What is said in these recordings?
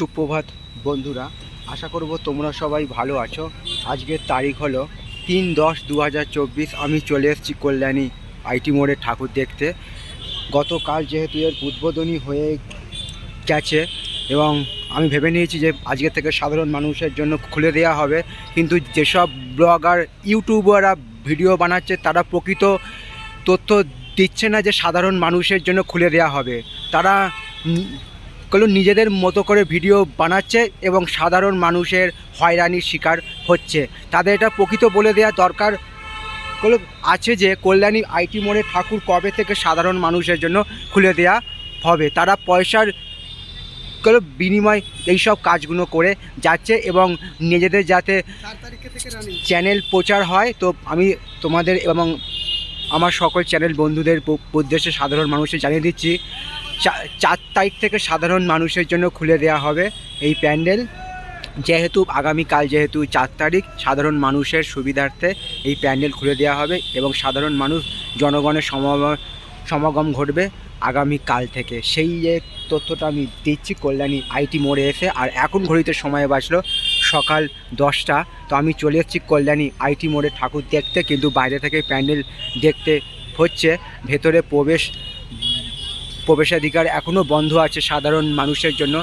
সুপ্রভাত, বন্ধুরা। আশা করব তোমরা সবাই ভালো আছো। আজকের তারিখ হলো তিন দশ দু আমি চলে এসেছি কল্যাণী আইটি মোড়ে ঠাকুর দেখতে। গতকাল যেহেতু এর উদ্বোধনী হয়ে গেছে এবং আমি ভেবে নিয়েছি যে আজকে থেকে সাধারণ মানুষের জন্য খুলে দেওয়া হবে। কিন্তু যেসব ব্লগার, ইউটিউবাররা ভিডিও বানাচ্ছে, তারা প্রকৃত তথ্য দিচ্ছে না যে সাধারণ মানুষের জন্য খুলে দেওয়া হবে। তারা গুলো নিজেদের মতো করে ভিডিও বানাচ্ছে এবং সাধারণ মানুষের হয়রানির শিকার হচ্ছে। তাদের এটা প্রকৃত বলে দেওয়া দরকার। গুলো আছে যে কল্যাণী আইটি মোড়ে ঠাকুর কবে থেকে সাধারণ মানুষের জন্য খুলে দেওয়া হবে? তারা পয়সারগুলো বিনিময় এইসব কাজগুলো করে যাচ্ছে এবং নিজেদের যাতে চ্যানেল প্রচার হয়, তো আমি তোমাদের এবং আমার সকল চ্যানেল বন্ধুদের উদ্দেশ্যে সাধারণ মানুষের জানিয়ে দিচ্ছি। চার তারিখ থেকে সাধারণ মানুষের জন্য খুলে দেওয়া হবে এই প্যান্ডেল। যেহেতু আগামীকাল যেহেতু চার তারিখ, সাধারণ মানুষের সুবিধার্থে এই প্যান্ডেল খুলে দেওয়া হবে এবং সাধারণ মানুষ, জনগণের সমাগম সমাগম ঘটবে আগামীকাল থেকে। সেই তথ্যটা আমি দিচ্ছি কল্যাণী আইটি মোড়ে এসে, আর এখন ঘড়িতে সময় বাঁচলো সকাল দশটা। তো আমি চলে এসেছি কল্যাণী আইটি মোড়ে। ঠাকুর দেখতে, কিন্তু বাইরে থেকে প্যান্ডেল দেখতে হচ্ছে। ভেতরে প্রবেশ প্রবেশাধিকার এখনও বন্ধ আছে সাধারণ মানুষের জন্য।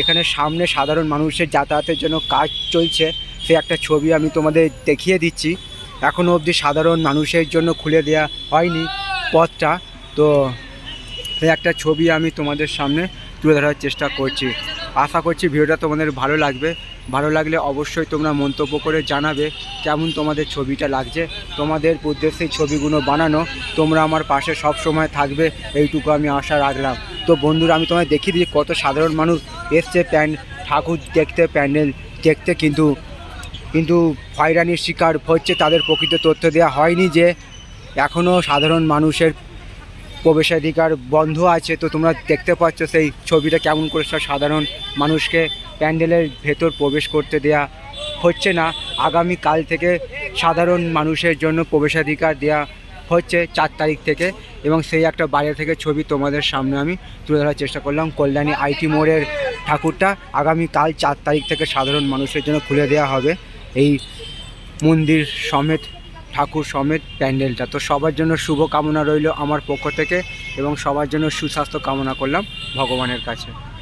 এখানে সামনে সাধারণ মানুষের যাতায়াতের জন্য কাজ চলছে। সে একটা ছবি আমি তোমাদের দেখিয়ে দিচ্ছি। এখনও অবধি সাধারণ মানুষের জন্য খুলে দেওয়া হয়নি পথটা। তো একটা ছবি আমি তোমাদের সামনে তুলে ধরার চেষ্টা করছি। আশা করছি ভিডিওটা তোমাদের ভালো লাগবে। ভালো লাগলে অবশ্যই তোমরা মন্তব্য করে জানাবে কেমন তোমাদের ছবিটা লাগছে। তোমাদের উদ্দেশ্যে ছবিগুলো বানানো, তোমরা আমার পাশে সব সময় থাকবে, এইটুকু আমি আশা রাখলাম। তো বন্ধুরা, আমি তোমায় দেখিয়ে দিই কত সাধারণ মানুষ এসছে প্যান্ড ঠাকুর দেখতে প্যান্ডেল, দেখতে কিন্তু কিন্তু হয়রানির শিকার হচ্ছে, তাদের প্রকৃত তথ্য দেওয়া হয়নি যে এখনও সাধারণ মানুষের প্রবেশাধিকার বন্ধ আছে, তো তোমরা দেখতে পাচ্ছ সেই ছবিটা কেমন করে সাধারণ মানুষকে প্যান্ডেলের ভেতর প্রবেশ করতে দেয়া হচ্ছে না। আগামী কাল থেকে সাধারণ মানুষের জন্য প্রবেশাধিকার দেয়া হচ্ছে চার তারিখ থেকে এবং সেই একটা বাইরে থেকে ছবি তোমাদের সামনে আমি তুলে ধরার চেষ্টা করলাম। কল্যাণী আইটি মোড়ের ঠাকুরটা আগামী কাল চার তারিখ থেকে সাধারণ মানুষের জন্য খুলে দেওয়া হবে। এই মন্দির সমেত ঠাকুর সমেত প্যান্ডেলটা। তো সবার জন্য শুভ কামনা রইল আমার পক্ষ থেকে এবং সবার জন্য সুস্বাস্থ্য কামনা করলাম ভগবানের কাছে।